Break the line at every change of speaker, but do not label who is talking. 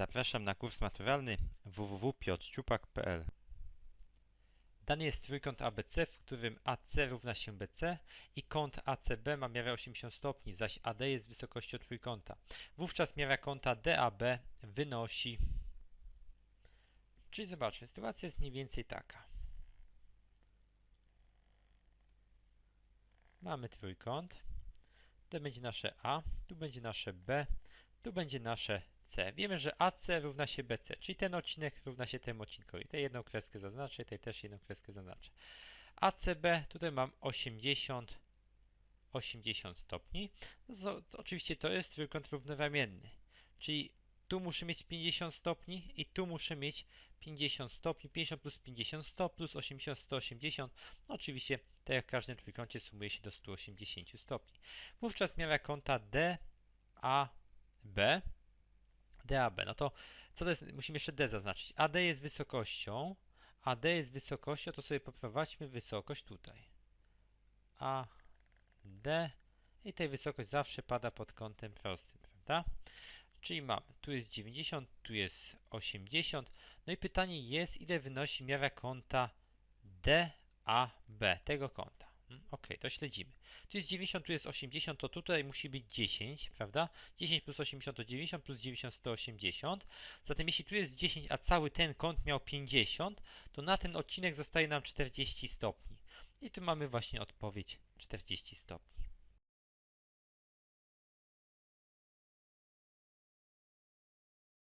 Zapraszam na kurs maturalny www.piotrciupak.pl Dany jest trójkąt ABC, w którym AC równa się BC i kąt ACB ma miarę 80 stopni, zaś AD jest wysokością trójkąta. Wówczas miara kąta DAB wynosi... Czyli zobaczmy, sytuacja jest mniej więcej taka. Mamy trójkąt. To będzie nasze A, tu będzie nasze B, tu będzie nasze C. Wiemy, że AC równa się BC, czyli ten odcinek równa się temu odcinkowi. Tutaj jedną kreskę zaznaczę, tutaj też jedną kreskę zaznaczę. ACB, tutaj mam 80, 80 stopni. No to, oczywiście to jest trójkąt równoramienny, czyli tu muszę mieć 50 stopni i tu muszę mieć 50 stopni, 50 plus 50, 100 plus 80, 180. No oczywiście, tak jak w każdym trójkącie, sumuje się do 180 stopni. Wówczas miara kąta DAB, DAB, no to co to jest, musimy jeszcze D zaznaczyć. AD jest wysokością, AD jest wysokością, to sobie poprowadźmy wysokość tutaj. AD i tej wysokość zawsze pada pod kątem prostym, prawda? Czyli mamy, tu jest 90, tu jest 80. No i pytanie jest, ile wynosi miara kąta DAB, tego kąta. Hmm, ok, to śledzimy. Tu jest 90, tu jest 80, to tutaj musi być 10, prawda? 10 plus 80 to 90, plus 90 to 180. Zatem jeśli tu jest 10, a cały ten kąt miał 50, to na ten odcinek zostaje nam 40 stopni. I tu mamy właśnie odpowiedź 40 stopni.